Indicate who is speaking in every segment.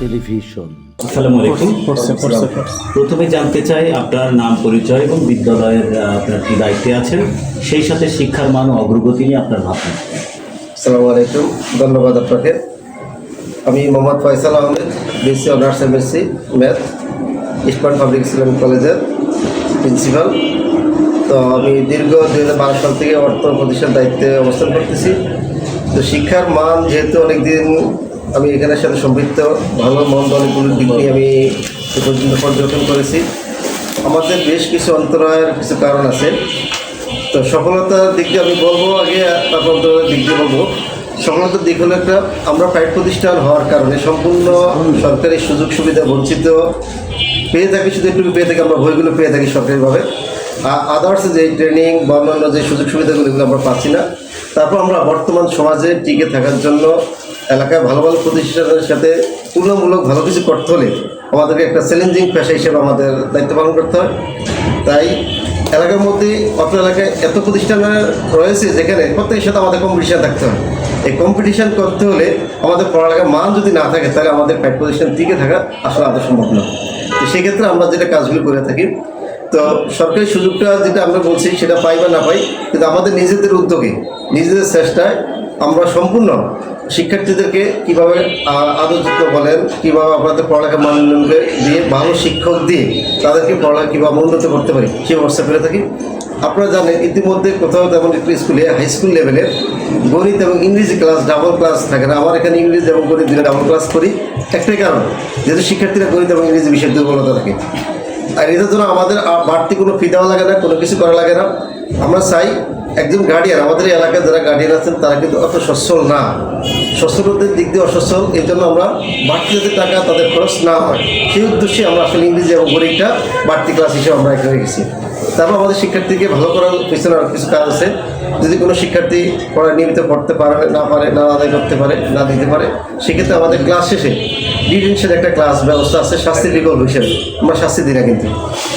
Speaker 1: Television
Speaker 2: আসসালামু আলাইকুম।
Speaker 3: করছে
Speaker 2: প্রথমে জানতে চাই আপনার নাম পরিচয় এবং বিদ্যালয়ের আপনার কি দায়িত্বে আছেন? সেই সাথে শিক্ষার মান ও অগ্রগতি নিয়ে আপনার ভাবনা।
Speaker 4: আসসালামু আলাইকুম। ধন্যবাদ আপনাকে। আমি Mohammad Faisal Ahmed BSc honours MSc math expert public Islamic কলেজের প্রিন্সিপাল তো আমি দীর্ঘ দুই হাজার বারো সাল থেকে অর্থ প্রতিষ্ঠান দায়িত্বে অবস্থান করতেছি। তো শিক্ষার মান যেহেতু অনেকদিন আমি এখানের সাথে সম্পৃক্ত, ভালো, মন্দ অনেকগুলো দিক নিয়ে আমি এ পর্যন্ত পর্যবেক্ষণ করেছি। আমাদের বেশ কিছু অন্তরায়ের কিছু কারণ আছে। তো সফলতার দিক দিয়ে আমি বলব আগে, তারপর অন্তরায়ের দিক দিয়ে বলব। সফলতার দিক হলো একটা, আমরা প্রাইভেট প্রতিষ্ঠান হওয়ার কারণে সম্পূর্ণ সরকারি সুযোগ সুবিধা বঞ্চিত। পেয়ে থাকি, শুধু একটু পেয়ে থাকি, আমরা বইগুলো পেয়ে থাকি সরকারিভাবে। আদার্স যে ট্রেনিং বা অন্যান্য যে সুযোগ সুবিধাগুলো এগুলো আমরা পাচ্ছি না। তারপর আমরা বর্তমান সমাজে টিকে থাকার জন্য এলাকায় ভালো ভালো প্রতিষ্ঠানের সাথে তুলনামূলক ভালো কিছু করতে হলে আমাদেরকে একটা চ্যালেঞ্জিং পেশা হিসেবে আমাদের দায়িত্ব পালন করতে হয়। তাই এলাকার মধ্যে অত্র এলাকায় এত প্রতিষ্ঠান রয়েছে যেখানে প্রত্যেকের সাথে আমাদের কম্পিটিশন থাকতে হয়। এই কম্পিটিশন করতে হলে আমাদের পড়ালেখার মান যদি না থাকে, তাহলে আমাদের প্রাইভেট প্রতিষ্ঠান টিকে থাকা আসলে আদৌ সম্ভব না তো সেক্ষেত্রে আমরা যেটা কাজগুলো করে থাকি তো সরকারি সুযোগটা যেটা আমরা বলছি, সেটা পাই বা না পাই, কিন্তু আমাদের নিজেদের উদ্যোগে, নিজেদের চেষ্টায় আমরা সম্পূর্ণ শিক্ষার্থীদেরকে কীভাবে আদর্যিত বলেন, কীভাবে আপনাদের পড়ালেখা মান দিয়ে ভালো শিক্ষক দিয়ে তাদেরকে পড়ালেখা কীভাবে উন্নত করতে পারি সে ব্যবস্থা করে থাকি। আপনারা জানেন, ইতিমধ্যে কোথাও তেমন একটু স্কুলে, হাই স্কুল লেভেলের গণিত এবং ইংরেজি ক্লাস ডাবল ক্লাস থাকে না। আমার এখানে ইংরেজি এবং গণিত দিলে ডাবল ক্লাস করি। একটাই কারণ, যেহেতু শিক্ষার্থীরা গণিত এবং ইংরেজি বিষয়ের দুর্বলতা থাকে। আর এটার জন্য আমাদের বাড়তি কোনো ফি দেওয়া লাগে না, কোনো কিছু করা লাগে না। আমরা চাই একজন গার্ডিয়ান আমাদের এই এলাকায় যারা গার্ডিয়ান আছেন, তারা কিন্তু অত সচ্ছল না। সচ্ছলতার দিক দিয়ে অসচ্ছল, এই জন্য আমরা বাড়তি যাতে টাকা তাদের খরচ না হয়, সেই উদ্দেশ্যে আমরা আসলে ইংরেজি এবং গণিতটা বাড়তি ক্লাস হিসেবে আমরা এখানে গেছি তারপর আমাদের শিক্ষার্থীকে ভালো করার পিছনে আর কিছু কাজ আছে। যদি কোনো শিক্ষার্থী পড়া নিয়মিত পড়তে পারে, না পারে, না আদায় করতে পারে, না দিতে পারে, সেক্ষেত্রে আমাদের ক্লাস শেষে ডিটেনশন একটা ক্লাস ব্যবস্থা আছে শাস্তির বিকল্প হিসেবে আমরা শাস্তি দিই না কিন্তু।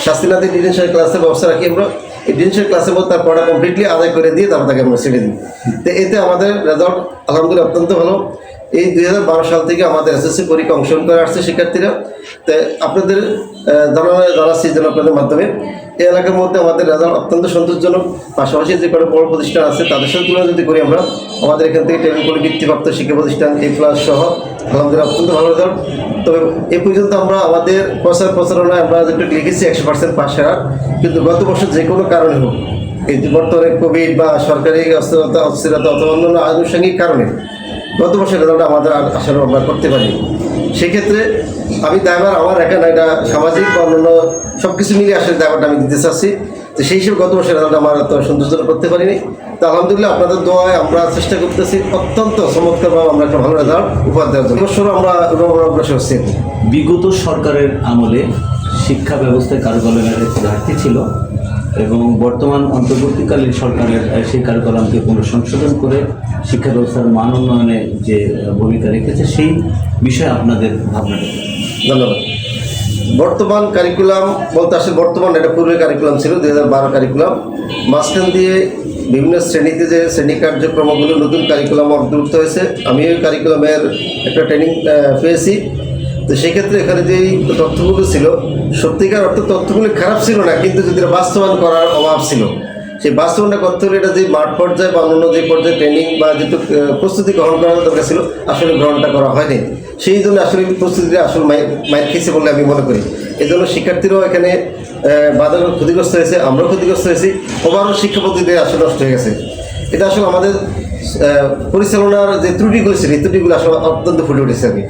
Speaker 4: শাস্তি না দিয়ে ডিটেনশনের ক্লাসের ব্যবস্থা রাখি আমরা। এই ডিটেনশনের ক্লাসের মধ্যে তার পড়া কমপ্লিটলি আদায় করে দিয়ে তারপর তাকে আমরা ছেড়ে দিই। তো এতে আমাদের রেজাল্ট আলহামদুলিল্লাহ অত্যন্ত ভালো। এই দুই হাজার বারো সাল থেকে আমাদের এসএসসি পরীক্ষা অংশগ্রহণ করে আসছে শিক্ষার্থীরা। তো আপনাদের জানানো জানাচ্ছি যেন আপনাদের মাধ্যমে। এই এলাকার মধ্যে আমাদের রেজাল্ট অত্যন্ত সন্তোষজনক। পাশাপাশি যে কোনো বড় প্রতিষ্ঠান আছে, তাদের সাথে তুলনা যদি করি আমরা, আমাদের এখান থেকে ট্রেনিং করে বৃত্তিপ্রাপ্ত শিক্ষা প্রতিষ্ঠান এ প্লাস সহ আলহামদুলিল্লাহ অত্যন্ত ভালো রেজাল্ট তবে এ পর্যন্ত আমরা আমাদের প্রচার প্রচারণায় আমরা যেটা লিখেছি, একশো পার্সেন্ট পাস করার কিন্তু গত বছর যে কোনো কারণে হোক, এই বর্তমানে কোভিড বা সরকারি অস্থিরতা অস্থিরতা অথবা অন্যান্য আনুষঙ্গিক কারণে গত বছর রেজাল্ট আমাদের আশার আমরা করতে পারি সেক্ষেত্রে আমি দায়বার আমার একা না, এটা সামাজিক বা অন্যান্য সব কিছু মিলিয়ে আসলে দায়বারটা আমি দিতে চাচ্ছি। তো সেই হিসেবে গত বছর রেজাল্ট আমার এত সন্তোষজনক করতে পারিনি। তো আলহামদুলিল্লাহ আপনাদের দোয়ায় আমরা চেষ্টা করতেছি, অত্যন্ত চমৎকারভাবে আমরা একটা ভালো রেজাল্ট উপহার দেওয়ার জন্য। এবছরও আমরা অগ্রসর হচ্ছি।
Speaker 2: বিগত সরকারের আমলে শিক্ষা ব্যবস্থায় কারিকুলামের ঘাটতি ছিল। এবং বর্তমান অন্তর্বর্তীকালীন সরকারের সেই কারিকুলামকে পুনঃসংশোধন করে শিক্ষা ব্যবস্থার মান উন্নয়নে যে ভূমিকা রেখেছে, সেই বিষয়ে আপনাদের ভাবনাটা কি?
Speaker 4: ধন্যবাদ। বর্তমান কারিকুলাম বলতে আসলে বর্তমান এটা পূর্বে কারিকুলাম ছিল, দুই হাজার বারো কারিকুলাম মাঝখান দিয়ে বিভিন্ন শ্রেণীতে যে শ্রেণি কার্যক্রমগুলো, নতুন কারিকুলাম অন্তর্ভুক্ত হয়েছে। আমি ওই কারিকুলামের একটা ট্রেনিং পেয়েছি। তো সেক্ষেত্রে এখানে যেই তথ্যগুলো ছিল সত্যিকার অর্থ তথ্যগুলো খারাপ ছিল না কিন্তু যদি বাস্তবায়ন করার অভাব ছিল সেই বাস্তবায়নটা করতে হলে এটা যে মাঠ পর্যায়ে বা অন্য যে পর্যায়ে ট্রেনিং বা আহ, প্রস্তুতি গ্রহণ করার দরকার ছিল আসলে গ্রহণটা করা হয়নি। সেই জন্য আসলে প্রস্তুতিটা আসলে মায়ের খেয়েছে বলে আমি মনে করি। এই জন্য শিক্ষার্থীরাও এখানে বাধার ক্ষতিগ্রস্ত হয়েছে আমরাও ক্ষতিগ্রস্ত হয়েছি ওভারঅল শিক্ষা পদ্ধতি আসলে নষ্ট হয়ে গেছে। এটা আসলে আমাদের পরিচালনার যে ত্রুটিগুলো ছিল এই ত্রুটিগুলো আসলে অত্যন্ত ফুটে উঠেছে কি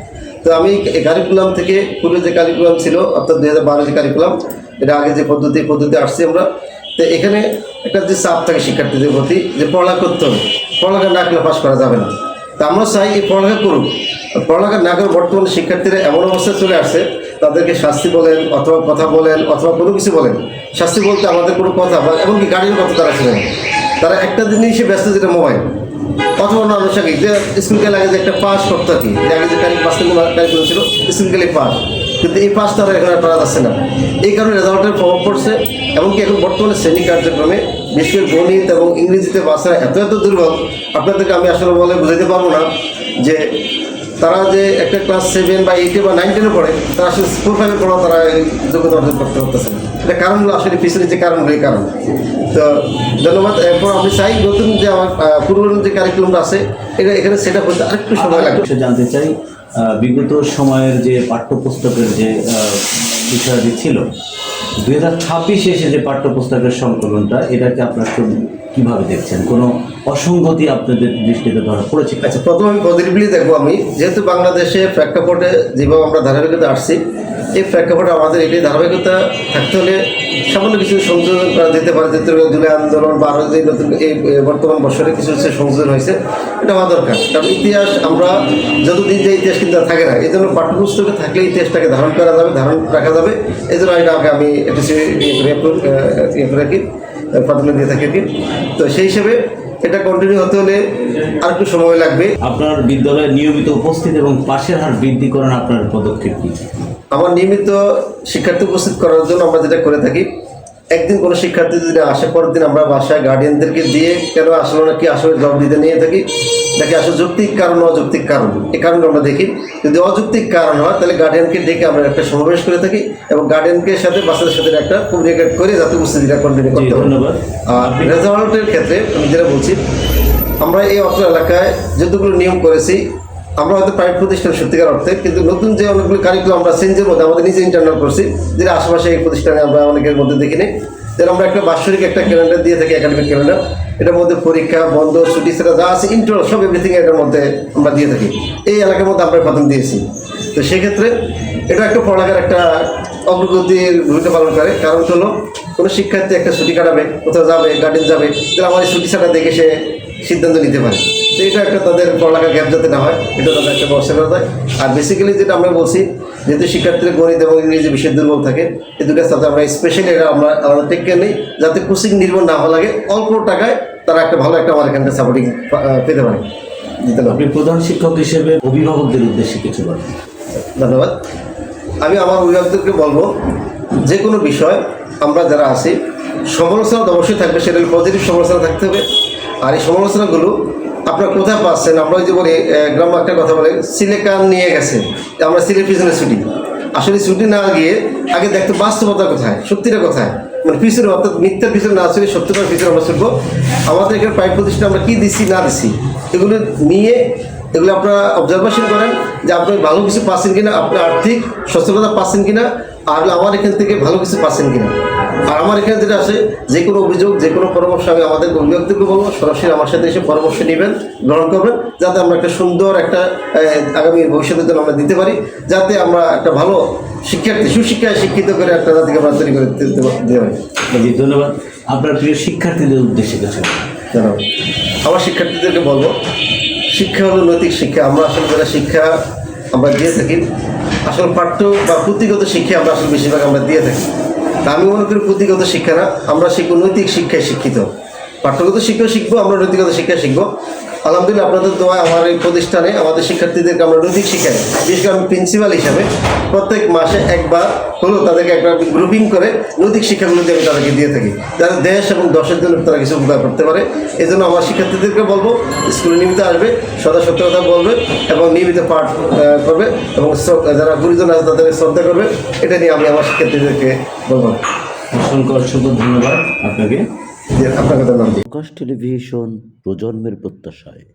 Speaker 4: তো আমি কারিকুলাম থেকে পূর্বে যে কারিকুলাম ছিল, অর্থাৎ দুই হাজার বারো যে কারিকুলাম এটা আগে যে পদ্ধতি পদ্ধতি আসছি আমরা। তো এখানে একটা যে চাপ থাকে শিক্ষার্থীদের প্রতি, যে পড়ালেখা করতে হবে, পড়ালেখা না করলে পাশ করা যাবে না। তা আমরা চাই এই পড়ালেখা করুক। পড়ালেখা না করে বর্তমানে শিক্ষার্থীরা এমন অবস্থায় চলে আসছে, তাদেরকে শাস্তি বলেন, অথবা কথা বলেন, অথবা কোনো কিছু বলেন। শাস্তি বলতে আমাদের কোনো কথা বা এমনকি গাড়ির কথা তারা শুনে না। তারা একটা জিনিসে ব্যস্ত, যেটা মোবাইল। অথবা অন্য আনুষঙ্গিক যে স্কুল গেলে আগে যে একটা পাস করতে যে আগে যে তারিখ পাস কারিকুলাম ছিল স্কুল গেলে পাস কিন্তু এই পাস তারা এখন আর করা যাচ্ছে না। এই কারণে রেজাল্টের প্রভাব পড়ছে এমনকি এখন বর্তমানে শ্রেণি কার্যক্রমে বিশেষ করে গণিত এবং ইংরেজিতে বাচ্চারা এত এত দুর্বল, আপনাদেরকে আমি আসলে বলে বুঝাইতে পারব না যে তারা যে একটা ক্লাস সেভেন বা এইটে বা নাইন টেনে পড়ে তারা আসলে ফোর ফাইভে পড়া তারা এই যোগ্যতা অর্জন করতে পারতেছে না। এটা কারণগুলো আসলে পিছনে যে কারণগুলো এই কারণ। তো ধন্যবাদ। এরপর আমি চাই নতুন যে আমার আহ, যে কারিকুলামটা আছে এটা এখানে সেটা করতে আরেকটু সময় লাগবে।
Speaker 2: জানতে চাই বিগত সময়ের যে পাঠ্যপুস্তকের যে আহ, বিষয়াদি ছিল দুই হাজার ছাব্বিশে এসে যে পাঠ্যপুস্তকের সংকলনটা, এটাকে আপনার কীভাবে দেখছেন কোনো অসঙ্গতি আপনাদের দৃষ্টিতে ধরা পড়েছে?
Speaker 4: আচ্ছা প্রথমে আমি পজিটিভলি দেখব আমি যেহেতু বাংলাদেশে প্রেক্ষাপটে যেভাবে আমরা ধারাবাহিকতা আসছি, এই প্রেক্ষাপটে আমাদের এটি ধারাবাহিকতা থাকতে হলে সামান্য কিছু সংযোজন করা যেতে পারে যে জুলাই আন্দোলন বা আরও যে নতুন এই বর্তমান বছরে কিছু কিছু সংযোজন হয়েছে এটা হওয়া দরকার। কারণ ইতিহাস আমরা যতদিন যে ইতিহাস কিন্তু থাকে না এই জন্য পাঠ্যপুস্তকে থাকলে ইতিহাসটাকে ধারণ করা যাবে ধারণ রাখা যাবে। এই জন্য এটাকে আমি একটু ইয়ে করে রাখি প্রাধান্য দিয়ে থাকি কি। তো সেই হিসেবে এটা কন্টিনিউ হতে হলে আর একটু সময় লাগবে।
Speaker 2: আপনার বিদ্যালয়ে নিয়মিত উপস্থিত এবং পাশের হার বৃদ্ধি করার আপনার পদক্ষেপ কি?
Speaker 4: আমার নিয়মিত শিক্ষার্থী উপস্থিত করার জন্য আমরা যেটা করে থাকি একদিন কোনো শিক্ষার্থী যদি আসে পরের দিন আমরা বাসায় গার্ডিয়ানদেরকে দিয়ে কেন আসলো না কি আসলে জবাব দিতে নিয়ে থাকি? দেখি আসলে যৌক্তিক কারণ অযৌক্তিক কারণ? এই কারণটা আমরা দেখি। যদি অযৌক্তিক কারণ হয় তাহলে গার্ডিয়ানকে ডেকে আমরা একটা সমাবেশ করে থাকি এবং গার্ডিয়ানকে সাথে বাচ্চাদের সাথে একটা কমিউনিকেট করে যাতে উপস্থিতিটা কন্টিনিউ করতে পারি।
Speaker 2: ধন্যবাদ।
Speaker 4: আর রেজাল্টের ক্ষেত্রে আমি যেটা বলছি আমরা এই অত্র এলাকায় যতগুলো নিয়ম করেছি আমরা হয়তো প্রাইভেট প্রতিষ্ঠান সত্যিকার অর্থে, কিন্তু নতুন যে অনেকগুলো কারিকুলাম আমরা চেঞ্জের মধ্যে আমাদের নিজে ইন্টারনাল করছি, যেটা আশেপাশে এই প্রতিষ্ঠানে আমরা অনেকের মধ্যে দেখিনি। যেন আমরা একটা বাৎসরিক একটা ক্যালেন্ডার দিয়ে থাকি একাডেমিক ক্যালেন্ডার এটার মধ্যে পরীক্ষা বন্ধ ছুটি সেটা যা আছে ইন্টার সব এভরিথিং এটার মধ্যে আমরা দিয়ে থাকি। এই এলাকার মধ্যে আমরা প্রথম দিয়েছি। তো সেক্ষেত্রে এটা একটা পড়ালেখার একটা অগ্রগতির ভূমিকা পালন করে। কারণ হলো, কোনো শিক্ষার্থী একটা ছুটি কাটাবে, কোথাও যাবে গার্ডেন যাবে, তাহলে আমার এই ছুটি ছাড়া দেখে সে সিদ্ধান্ত নিতে পারে। তো এটা একটা তাদের পড়ালেখার গ্যাপ যাতে না হয় এটা তাদের একটা করা যায় আর বেসিক্যালি যেটা আমরা বলছি যেহেতু শিক্ষার্থীরা গণিত এবং ইংরেজি বিষয়ে দুর্বল থাকে এই দুটোর সাথে আমরা স্পেশালি এটা আমরা আমাদের টেক কেয়ার নিই যাতে কোচিং নির্ভর না হওয়া লাগে অল্প টাকায় তারা একটা ভালো একটা আমার এখানটা সাপোর্টিং পেতে পারে।
Speaker 2: আপনি প্রধান শিক্ষক হিসেবে অভিভাবকদের উদ্দেশ্যে কিছু বলেন।
Speaker 4: ধন্যবাদ। আমি আমার অভিভাবকদেরকে বলব যে কোনো বিষয় আমরা যারা আছি সমালোচনা তো অবশ্যই থাকবে সেটা পজিটিভ সমালোচনা থাকতে হবে। আর এই সমালোচনাগুলো আপনারা কোথায় পাচ্ছেন? আমরা ওই যে বলি আহ, গ্রাম্য একটা কথা বলে সিলেকান নিয়ে গেছে আমরা সিলের পিছনে ছুটি। আসলে ছুটি না গিয়ে আগে দেখতে বাস্তবতা কোথায়? সত্যিটা কোথায়? মানে পিছনে অর্থাৎ মিথ্যার পিছনে না চলে সত্যতার পিছনে আমরা ছুটবো। আমাদের এখানে প্রাইভেট প্রতিষ্ঠান আমরা কী দিচ্ছি না দিচ্ছি এগুলো নিয়ে এগুলো আপনারা অবজারভেশন করেন যে আপনি ভালো কিছু পাচ্ছেন কিনা আপনি আর্থিক সচ্ছলতা পাচ্ছেন কিনা আর আমার এখান থেকে ভালো কিছু পাচ্ছেন কিনা? আর আমার এখানে যেটা আছে যে কোনো অভিযোগ যে কোনো পরামর্শ আমি আমাদের অভিভাবকদেরকে বলব সরাসরি আমার সাথে এসে পরামর্শ নেবেন গ্রহণ করবেন যাতে আমরা একটা সুন্দর একটা আগামী ভবিষ্যতের জন্য আমরা দিতে পারি যাতে আমরা একটা ভালো শিক্ষার্থী সুশিক্ষায় শিক্ষিত করে একটা জাতিকে আমরা তৈরি করে দিতে পারি।
Speaker 2: ধন্যবাদ। আপনার প্রিয় শিক্ষার্থীদের উদ্দেশ্যে কিছু।
Speaker 4: জানাব আমার শিক্ষার্থীদেরকে বলব শিক্ষা হলো নৈতিক শিক্ষা। আমরা আসলে যারা শিক্ষা আমরা দিয়ে থাকি আসলে পাঠ্য বা পুঁথিগত শিক্ষা আমরা আসলে বেশিরভাগ আমরা দিয়ে থাকি। তা আমি মনে করি পুঁথিগত শিক্ষা না, আমরা শিখব নৈতিক শিক্ষায় শিক্ষিত। পাঠ্যগত শিক্ষা শিখব, আমরা নৈতিকতা শিক্ষা শিখব। আলহামদুলিল্লাহ, আপনাদের দোয়ায় আমার এই প্রতিষ্ঠানে আমাদের শিক্ষার্থীদেরকে আমরা নৈতিক শিক্ষাই বিশেষ করে আমি প্রিন্সিপাল হিসাবে প্রত্যেক মাসে একবার হলেও তাদেরকে একটা গ্রুপিং করে নৈতিক শিক্ষাগুলো দিয়ে আমি তাদেরকে দিয়ে থাকি। যারা দেশ এবং দশের জন্য তারা কিছু উপকার করতে পারে। এই জন্য আমার শিক্ষার্থীদেরকে বলব স্কুলে নিয়মিত আসবে, সদা সত্য কথা বলবে এবং নিয়মিত পাঠ করবে এবং যারা গুরুজন আছে তাদেরকে শ্রদ্ধা করবে। এটা নিয়ে আমি আমার শিক্ষার্থীদেরকে বলব।
Speaker 2: অসংখ্য অসংখ্য ধন্যবাদ আপনাকে।
Speaker 4: আপনার কথা নাম
Speaker 1: প্রকাশ টেলিভিশন প্রজন্মের প্রত্যাশায়।